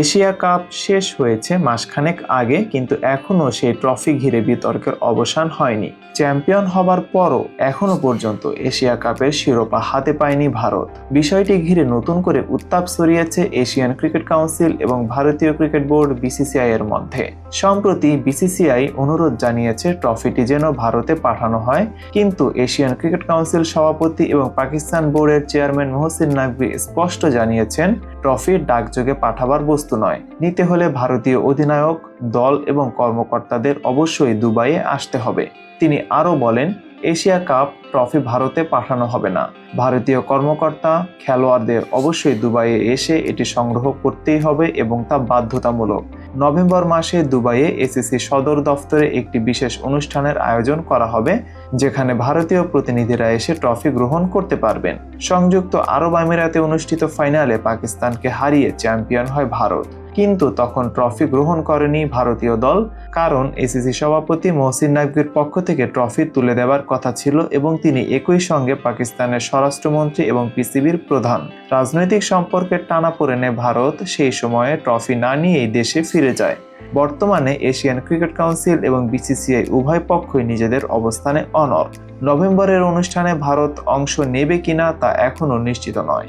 Asia cup শেষ হয়েছে মাসখানেক আগে, কিন্তু এখনও সেই ট্রফি ঘিরে বিতর্কের অবসান হয়নি। চ্যাম্পিয়ন হবার পরও এখনও পর্যন্ত এশিয়া কাপের শিরোপা হাতে পায়নি ভারত। বিষয়টি ঘিরে নতুন করে উত্তাপ ছড়িয়েছে এশিয়ান ক্রিকেট কাউন্সিল এবং ভারতীয় ক্রিকেট বোর্ড বিসিসিআই এর মধ্যে। সম্প্রতি বিসিসিআই অনুরোধ জানিয়েছে ট্রফিটি যেন ভারতে পাঠানো হয়, কিন্তু এশিয়ান ক্রিকেট কাউন্সিল সভাপতি এবং পাকিস্তান বোর্ডের চেয়ারম্যান মোহসিন নাকভি স্পষ্ট জানিয়েছেন ট্রফি ডাকযোগে পাঠাবার বস্তু নয়। নিতে হলে ভারতীয় অধিনায়ক, দল এবং কর্মকর্তাদের অবশ্যই দুবাইয়ে আসতে হবে। তিনি আরও বলেন, এশিয়া কাপ ট্রফি ভারতে পাঠানো হবে না। ভারতীয় কর্মকর্তা, খেলোয়াড়দের অবশ্যই দুবাইয়ে এসে এটি সংগ্রহ করতেই হবে এবং তা বাধ্যতামূলক। নভেম্বর মাসে দুবাইয়ে এসিসি সদর দফতরে একটি বিশেষ অনুষ্ঠানের আয়োজন করা হবে, যেখানে ভারতীয় প্রতিনিধিরা এসে ট্রফি গ্রহণ করতে পারবেন। সংযুক্ত আরব আমিরাতে অনুষ্ঠিত ফাইনালে পাকিস্তানকে হারিয়ে চ্যাম্পিয়ন হয় ভারত। কিন্তু তখন ট্রফি গ্রহণ করেনি ভারতীয় দল, কারণ এসিসি সভাপতি মহসিন নাকভির পক্ষ থেকে ট্রফি তুলে দেওয়ার কথা ছিল এবং তিনি একই সঙ্গে পাকিস্তানের স্বরাষ্ট্রমন্ত্রী এবং পিসিবির প্রধান। রাজনৈতিক সম্পর্কের টানাপোড়েনে ভারত সেই সময়ে ট্রফি না নিয়েই দেশে ফিরে যায়। বর্তমানে এশিয়ান ক্রিকেট কাউন্সিল এবং বিসিসিআই উভয় পক্ষই নিজেদের অবস্থানে অনর নভেম্বরের অনুষ্ঠানে ভারত অংশ নেবে কিনা তা এখনও নিশ্চিত নয়।